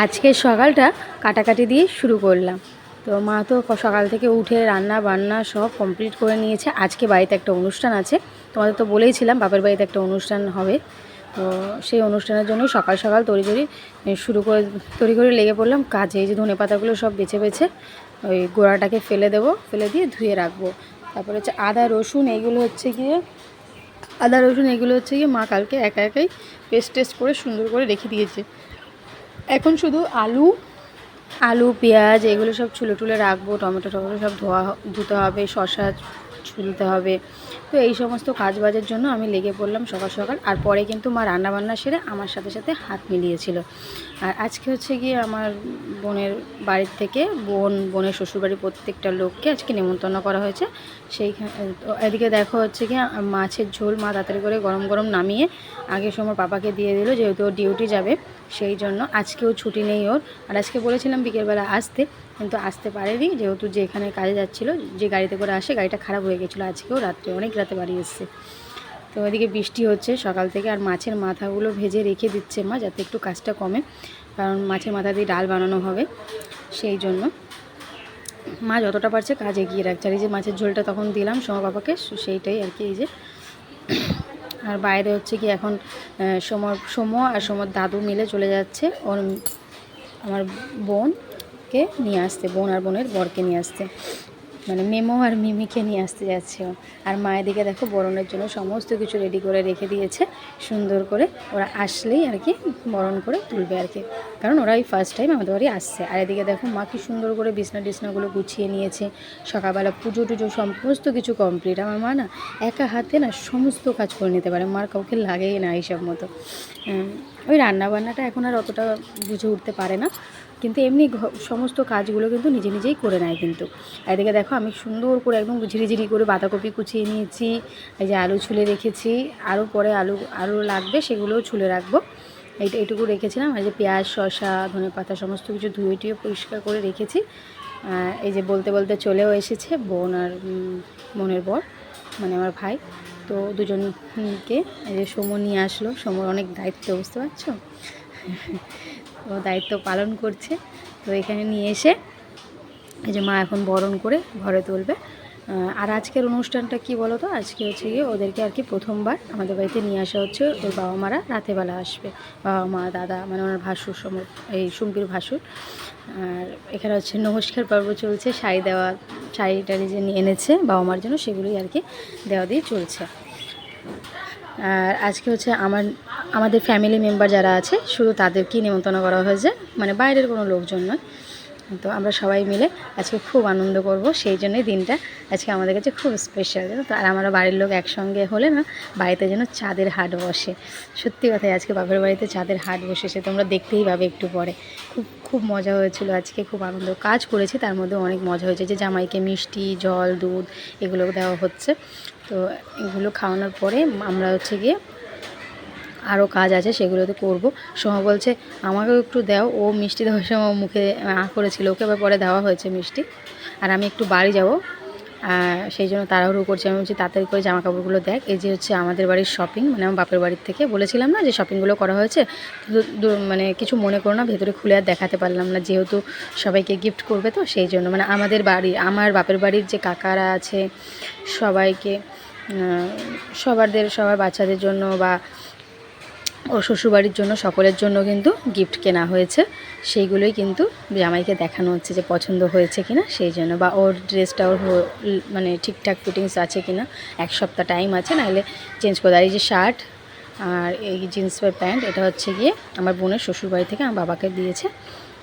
আজকে সকালটা কাটাকাটি দিয়ে শুরু করলাম। তো মা তো সকাল থেকে উঠে রান্না বান্না সব কমপ্লিট করে নিয়েছে। আজকে বাড়িতে একটা অনুষ্ঠান আছে। তোমাদের তো বলেইছিলাম বাপের বাড়িতে একটা অনুষ্ঠান হবে। তো সেই অনুষ্ঠানের জন্য সকাল সকাল তড়ি তড়ি শুরু করে তড়ি করে লেগে পড়লাম। কাজে এই যে ধনে পাতাগুলো সব বেছে বেছে ওই গোড়াটাকে ফেলে দেবো, ফেলে দিয়ে ধুয়ে রাখব। তারপরে হচ্ছে আদা, রসুন, এইগুলো হচ্ছে গিয়ে, আদা, রসুন এগুলো হচ্ছে গিয়ে মা কালকে একা একাই পেস্ট টেস্ট করে সুন্দর করে রেখে দিয়েছে। এখন শুধু আলু? আলু, পেঁয়াজ, এগুলো সব ছুলে টুলে রাখব, টমেটো টমেটো সব ধোয়া, ধুতে হবে শশা ছুলতে হবে। তো এই সমস্ত কাজ বাজের জন্য আমি লেগে পড়লাম সকাল সকাল। আর পরে কিন্তু মা রান্না বান্না সেরে আমার সাথে সাথে হাত মিলিয়েছিল। আর আজকে হচ্ছে গিয়ে আমার বোনের বাড়ির থেকে বোন, বোনের শ্বশুরবাড়ির প্রত্যেকটা লোককে আজকে নেমন্তন্ন করা হয়েছে। সেইখানে, এদিকে দেখো হচ্ছে কি মাছের ঝোল মা তাড়াতাড়ি করে গরম গরম নামিয়ে আগে সময় পাপাকে দিয়ে দিল, যেহেতু ডিউটি যাবে, সেই জন্য আজকেও ছুটি নেই ওর। আর আজকে বলেছিলাম বিকেলবেলা আসতে কিন্তু আসতে পারেনি, যেহেতু যে এখানে কাজে যাচ্ছিল, যে গাড়িতে করে আসে, গাড়িটা খারাপ হয়ে গেছিল আজকেও, রাত্রে অনেক রাতে বাড়ি এসছে। তো ওইদিকে বৃষ্টি হচ্ছে সকাল থেকে, আর মাছের মাথাগুলো ভেজে রেখে দিচ্ছে মা, যাতে একটু কাজটা কমে, কারণ মাছের মাথা দিয়ে ডাল বানানো হবে, সেই জন্য। মা যতটা পারছে কাজ এগিয়ে রাখছে, আর এই যে মাছের ঝোলটা তখন দিলাম সোমা বাবাকে সেইটাই আর কি, এই যে। আর বাইরে হচ্ছে কি এখন সোমর সোম আর সোমর দাদু মিলে চলে যাচ্ছে, ওর, আমার বোনকে নিয়ে আসতে, বোন আর বোনের বরকে নিয়ে আসতে। মানে মেমো আর মিমিকে নিয়ে আসতে যাচ্ছে আর মায়ের দিকে দেখো বরণের জন্য সমস্ত কিছু রেডি করে রেখে দিয়েছে। সুন্দর করে ওরা আসলেই আর কি বরণ করে তুলবে আর কি। কারণ ওরা এই ফার্স্ট টাইম আমাদের বাড়ি আসছে। আর এদিকে দেখো মা কি সুন্দর করে বিছনা টিছনাগুলো গুছিয়ে নিয়েছে। সকালবেলা পুজো টুজো সমস্ত কিছু কমপ্লিট আমার মা না একা হাতে না সমস্ত কাজ করে নিতে পারে। মার কাউকে লাগেই না এইসব মতো। ওই রান্না বান্নাটা এখন আর অতটা বুঝে উঠতে পারে না। কিন্তু এমনি সমস্ত কাজগুলো কিন্তু নিজে নিজেই করে নেয় কিন্তু। এদিকে দেখো আমি সুন্দর করে একদম ঝিরিঝিরি করে বাঁধাকপি কুচিয়ে নিয়েছি, এই যে আলু ছুলে রেখেছি আরও পরে আলু আলু লাগবে সেগুলোও ছুলে রাখব। এইটা, এইটুকু রেখেছিলাম আর যে পেঁয়াজ, শসা, ধনে পাতা সমস্ত কিছু ধুয়ে টুয়ে পরিষ্কার করে রেখেছি। এই যে বলতে বলতে চলেও এসেছে বোন আর বোনের বর মানে আমার ভাই। তো দুজনকে এই যে সমর নিয়ে আসলো সমর অনেক দায়িত্ব, বুঝতে পারছ? ও দায়িত্ব পালন করছে। তো এখানে নিয়ে এসে এই যে মা এখন বরণ করে ঘরে তুলবে। আর আজকের অনুষ্ঠানটা কি বলো তো আজকে হচ্ছে গিয়ে ওদেরকে আর কি প্রথমবার আমাদের বাড়িতে নিয়ে আসা হচ্ছে। ওর বাবা মারা রাতেবেলা আসবে। বাবা মা, দাদা মানে ওনার ভাসুর সম এই সুম্পির ভাসুর। আর এখানে হচ্ছে নমস্কার পর্ব চলছে। শাড়ি দেওয়া, শাড়ি টাড়ি যে নিয়ে এনেছে বাবা মার জন্য সেগুলোই আর কি দেওয়া দিয়ে চলছে। আর আজকে হচ্ছে আমার আমাদের ফ্যামিলি মেম্বার যারা আছে, শুধু তাদেরকেই নেমন্তন্ন করা হয়েছে। মানে বাইরের কোনো লোকজন নয়। তো আমরা সবাই মিলে আজকে খুব আনন্দ করব। সেই জন্যই দিনটা আজকে আমাদের কাছে খুব স্পেশাল জানো তো? আর আমরা বাড়ির লোক একসঙ্গে হলে না, বাড়িতে যেন চাঁদের হাট বসে। সত্যি কথাই আজকে বাপের বাড়িতে চাঁদের হাট বসেছে, তোমরা দেখতেই পাবে একটু পরে। খুব খুব মজা হয়েছিল আজকে, খুব আনন্দ। কাজ করেছি, তার মধ্যে অনেক মজা হয়েছে। যে জামাইকে মিষ্টি, জল, দুধ এগুলো দেওয়া হচ্ছে। তো এগুলো খাওয়ানোর পরে আমরা হচ্ছে গিয়ে আরও কাজ আছে, সেগুলো তো করব। সোমা বলছে, আমাকেও একটু দাও। ও মিষ্টি দেওয়ার সময় মুখে আঁ করেছিল। ওকে আবার পরে দেওয়া হয়েছে মিষ্টি। আর আমি একটু বাড়ি যাব। সেই জন্য তাড়াহুড়ো করছি। আমি বলছি, তাড়াতাড়ি করে জামা কাপড়গুলো দেখ। এই যে হচ্ছে আমাদের বাড়ির শপিং মানে আমার বাপের বাড়ির থেকে বলেছিলাম না যে শপিংগুলো করা হয়েছে? মানে কিছু মনে করো না, ভেতরে খুলে আর দেখাতে পারলাম না। যেহেতু সবাইকে গিফট করবে তো, সেই জন্য। মানে আমাদের বাড়ি, আমার বাপের বাড়ির যে কাকারা আছে, সবাইকে সবারদের, সবার বাচ্চাদের জন্য বা ও শ্বশুরবাড়ির জন্য সকলের জন্য কিন্তু গিফট কেনা হয়েছে। সেইগুলোই কিন্তু জামাইকে দেখানো হচ্ছে যে পছন্দ হয়েছে কিনা, সেই জন্য। বা ওর ড্রেসটা ওর মানে ঠিকঠাক ফিটিংস আছে কিনা, এক সপ্তাহ টাইম আছে, নাহলে চেঞ্জ করে দেয়। যে শার্ট আর এই জিন্স প্যান্ট এটা হচ্ছে গিয়ে আমার বোনের শ্বশুরবাড়ি থেকে আমার বাবাকে দিয়েছে।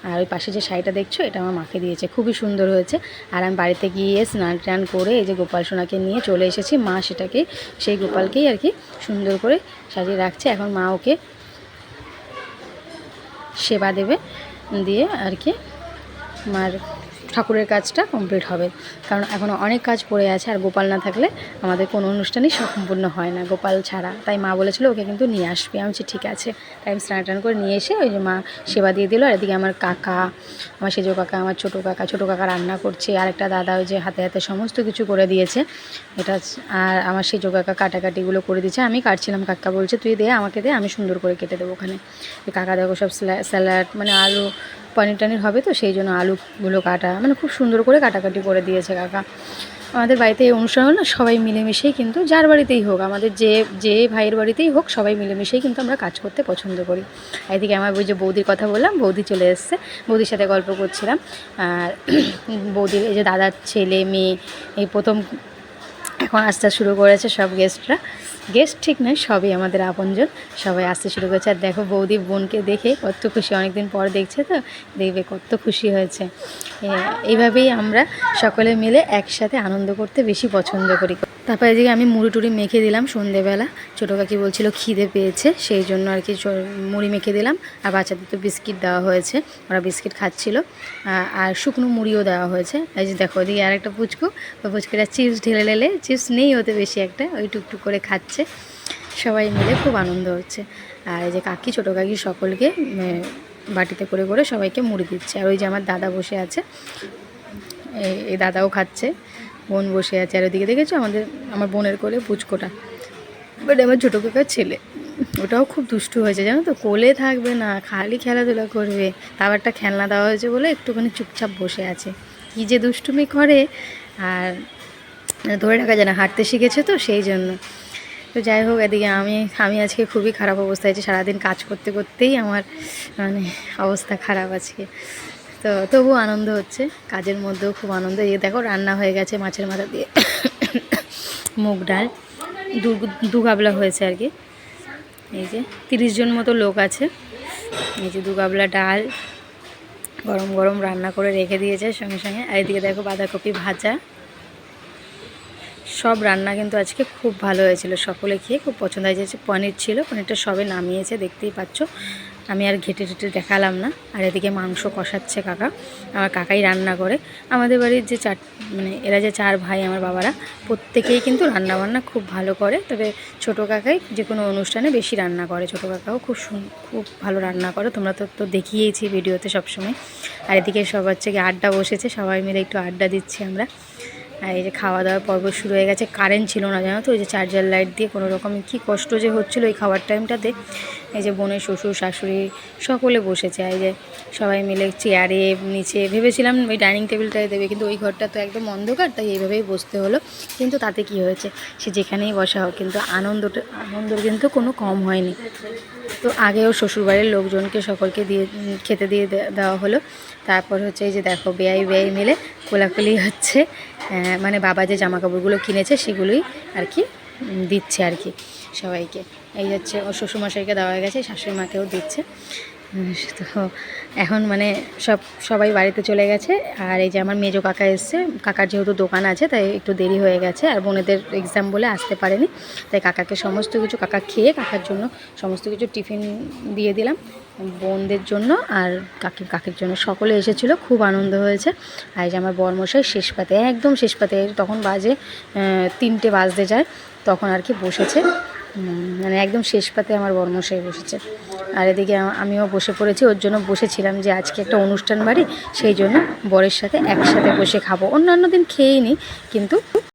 আর ওই পাশে যে শাড়িটা দেখছ, এটা আমার মাকে দিয়েছে। খুবই সুন্দর হয়েছে। আর আমি বাড়িতে গিয়ে স্নান টান করে এই যে গোপাল সোনাকে নিয়ে চলে এসেছি। মা সেটাকে, সেই গোপালকেই আর কি সুন্দর করে সাজিয়ে রাখছে। এখন মা ওকে সেবা দেবে, দিয়ে আর কি মার ঠাকুরের কাজটা কমপ্লিট হবে। কারণ এখনও অনেক কাজ পড়ে আছে আর গোপাল না থাকলে আমাদের কোনো অনুষ্ঠানই সম্পূর্ণ হয় না। গোপাল ছাড়া। তাই মা বলেছিল, ওকে কিন্তু নিয়ে আসবে। আমি বলছি, ঠিক আছে। তাই আমি স্নান টান করে নিয়ে এসে ওই যে মা সেবা দিয়ে দিল। আর এদিকে আমার কাকা, আমার সেজো কাকা, আমার ছোটো কাকা ছোটো কাকা রান্না করছে। আর একটা দাদা ওই যে হাতে হাতে সমস্ত কিছু করে দিয়েছে। এটা আর আমার সেজো কাকা কাটাকাটিগুলো করে দিয়েছে। আমি কাটছিলাম। কাকা বলছে, তুই দে, আমাকে দে, আমি সুন্দর করে কেটে দেবো ওখানে। কাকা দেখো সব স্যালাড মানে আলু পনির টনির হবে তো, সেই জন্য আলুগুলো কাটা মানে খুব সুন্দর করে কাটাকাটি করে দিয়েছে কাকা। আমাদের বাড়িতে এই অনুষ্ঠান হলো সবাই মিলেমিশেই কিন্তু, যার বাড়িতেই হোক, আমাদের যে যে ভাইয়ের বাড়িতেই হোক, সবাই মিলেমিশেই কিন্তু আমরা কাজ করতে পছন্দ করি। এদিকে আমার ওই যে বৌদির কথা বললাম, বৌদি চলে এসছে, বৌদির সাথে গল্প করছিলাম। আর বৌদির এই যে দাদার ছেলে, মেয়ে, এই প্রথম এখন আসতে শুরু করেছে সব গেস্টরা গেস্ট ঠিক নয়, সবই আমাদের আপনজন। সবাই আসতে শুরু করেছে। আর দেখো বৌদি বোনকে দেখে কত খুশি, অনেকদিন পর দেখছে তো, দেখবে কত খুশি হয়েছে। এইভাবেই আমরা সকলে মিলে একসাথে আনন্দ করতে বেশি পছন্দ করি। তারপর এদিকে আমি মুড়ি টুড়ি মেখে দিলাম সন্ধেবেলা। ছোটো কাকি বলছিল খিদে পেয়েছে, সেই জন্য আর কি মুড়ি মেখে দিলাম। আর বাচ্চাদের তো বিস্কিট দেওয়া হয়েছে, ওরা বিস্কিট খাচ্ছিল। আর শুকনো মুড়িও দেওয়া হয়েছে। এই যে দেখো, ওদিকে আর একটা পুচকু, ওই পুচকুটা চিপস ঢেলে ঢেলে, চিপস নেই ওতে বেশি একটা, ওই টুকটুক করে খাচ্ছে। সবাই মিলে খুব আনন্দ হচ্ছে। আর এই যে কাকি, ছোটো কাকি সকলকে বাটিতে করে করে সবাইকে মুড়ি দিচ্ছে। আর ওই যে আমার দাদা বসে আছে এই দাদাও খাচ্ছে। বোন বসে আছে, আর ওদিকে দেখেছ আমাদের, আমার বোনের কোলে পুচকোটা। বাট আমার ছোটো কাকার ছেলে। ওটাও খুব দুষ্টু হয়েছে, জানো তো? কোলে থাকবে না, খালি খেলাধুলা করবে। তাও একটা খেলনা দেওয়া হয়েছে বলে একটুখানি চুপচাপ বসে আছে। কী যে দুষ্টুমি করে, আর ধরে রাখা যায় না, হাঁটতে শিখেছে তো সেই জন্য। তো যাই হোক, এদিকে আমি আমি আজকে খুবই খারাপ অবস্থায় আছি। সারাদিন কাজ করতে করতেই আমার মানে অবস্থা খারাপ আজকে। তো তবু আনন্দ হচ্ছে, কাজের মধ্যেও খুব আনন্দ। এই দেখো, রান্না হয়ে গেছে মাছের মাথা দিয়ে। মুগ ডাল, দু দু গাবলা হয়েছে আর কি। এই যে তিরিশ জন মতো লোক আছে। এই যে দু গাবলা ডাল গরম গরম রান্না করে রেখে দিয়েছে সঙ্গে সঙ্গে। আর এদিকে দেখো বাঁধাকপি ভাজা। সব রান্না কিন্তু আজকে খুব ভালো হয়েছিল। সকলে খেয়ে খুব পছন্দ হয়েছে। পনির ছিল, পনিরটা সবে নামিয়েছে, দেখতেই পাচ্ছ। আমি আর ঘেটে টেটে দেখালাম না। আর এদিকে মাংস কষাচ্ছে কাকা। আমার কাকাই রান্না করে। আমাদের বাড়ির যে চার মানে এরা যে চার ভাই আমার বাবারা, প্রত্যেকেই কিন্তু রান্না বান্না খুব ভালো করে। তবে ছোটো কাকাই যে কোনো অনুষ্ঠানে বেশি রান্না করে। ছোটো কাকাও খুব খুব ভালো রান্না করে। তোমরা তো তো দেখিয়েছি ভিডিওতে সবসময়। আর এদিকে সব হচ্ছে আড্ডা বসেছে। সবাই মিলে একটু আড্ডা দিচ্ছি আমরা। আর এই যে খাওয়া দাওয়ার পর্ব শুরু হয়ে গেছে কারেন্ট ছিল না জানো তো? ওই যে চার্জার লাইট দিয়ে কোনো রকম কী কষ্ট যে হচ্ছিল এই খাওয়ার টাইমটাতে এই যে বোনের শ্বশুর, শাশুড়ি সকলে বসেছে। এই যে সবাই মিলে চেয়ারে নিচে ভেবেছিলাম ওই ডাইনিং টেবিলটায় দেবে, কিন্তু ওই ঘরটা তো একদম অন্ধকার, তাই এইভাবেই বসতে হলো। কিন্তু তাতে কি হয়েছে? সে যেখানেই বসা হোক, কিন্তু আনন্দটা, আনন্দর কিন্তু কোনো কম হয়নি। তো আগেও শ্বশুরবাড়ির লোকজনকে সকলকে দিয়ে, খেতে দিয়ে দেওয়া হলো। তারপর হচ্ছে এই যে দেখো বেয়াই বেয়াই মিলে কোলাকুলি হচ্ছে মানে বাবা যে জামা কাপড়গুলো কিনেছে সেগুলোই আর কি দিচ্ছে আর কি সবাইকে। এই হচ্ছে শ্বশুরমশাইকে দেওয়া গেছে শাশুড়ি মাকেও দিচ্ছে। তো এখন মানে সব, সবাই বাড়িতে চলে গেছে। আর এই যে আমার মেজো কাকা এসছে, কাকার যেহেতু দোকান আছে, তাই একটু দেরি হয়ে গেছে। আর বোনেদের এক্সাম বলে আসতে পারেনি। তাই কাকাকে সমস্ত কিছু, কাকা খেয়ে কাকার জন্য সমস্ত কিছু টিফিন দিয়ে দিলাম বোনদের জন্য। আর কাকি কাকির জন্য সকলে এসেছিল, খুব আনন্দ হয়েছে। আর এই যে আমার বরমশাই শেষ পাতে, একদম শেষ পাতে, তখন বাজে তিনটে বাজতে যায়, তখন আর কি বসেছে। মানে একদম শেষ পাতে আমার বর্মশাই বসেছে। আর এদিকে আমিও বসে পড়েছি, ওর জন্য বসেছিলাম যে আজকে একটা অনুষ্ঠান বাড়ি, সেই জন্য বরের সাথে একসাথে বসে খাব। অন্যান্য দিন খেয়েই নিই কিন্তু